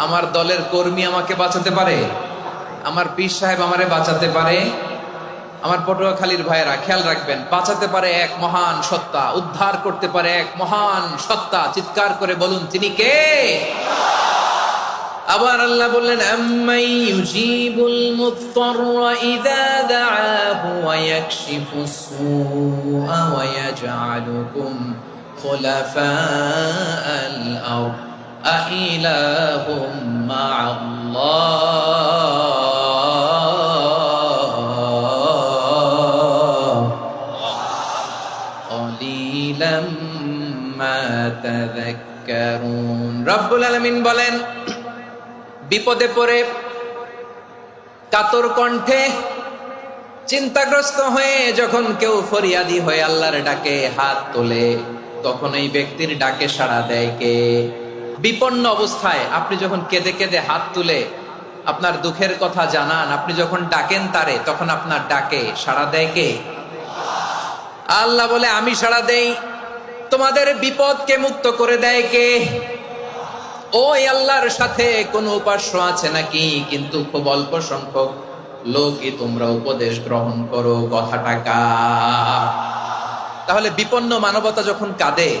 আমার দলের কর্মী আমাকে বাঁচাতে পারে? আমার পীর সাহেব আমারে বাঁচাতে পারে? আমার পটুয়াখালীর ভাইয়েরা, খেয়াল রাখবেন, বাঁচাতে পারে এক মহান সত্তা, উদ্ধার করতে পারে এক মহান সত্তা। চিৎকার করে বলুন, তিনি কে? আবার আল্লাহ বললেন, আম্মাই ইউজিবুল মুত্তাররা ইযা দাআহু ওয়া ইয়াকশিফুস সুআ ওয়া ইয়াজআলুকুম খুলাফাআল আরদ। আইলাহুম মা'আল্লাহ قليلا ما تذكرون রব্বুল আলামিন বলেন বিপদে পড়ে কাতর কণ্ঠে চিন্তাগ্রস্ত হয়ে যখন কেউ ফরিয়াদি হয়ে আল্লাহর ডাকে হাত তোলে তখন এই ব্যক্তির ডাকে সাড়া দেয় কে বিপন্ন অবস্থায় আপনি যখন কেঁদে কেঁদে হাত তুলে আপনার দুঃখের কথা জানান, আপনি যখন ডাকেন তারে, তখন আপনার ডাকে, সাড়া দেয় কে? আল্লাহ বলে, আমি সাড়া দেই। তোমাদের বিপদকে মুক্ত করে দেয় কে? ওই আল্লাহর সাথে কোন উপাস্য আছে নাকি? কিন্তু খুব অল্প সংখ্যক লোকই তোমরা উপদেশ গ্রহণ করো, কথাটা কা। তাহলে বিপন্ন মানবতা যখন কাঁদে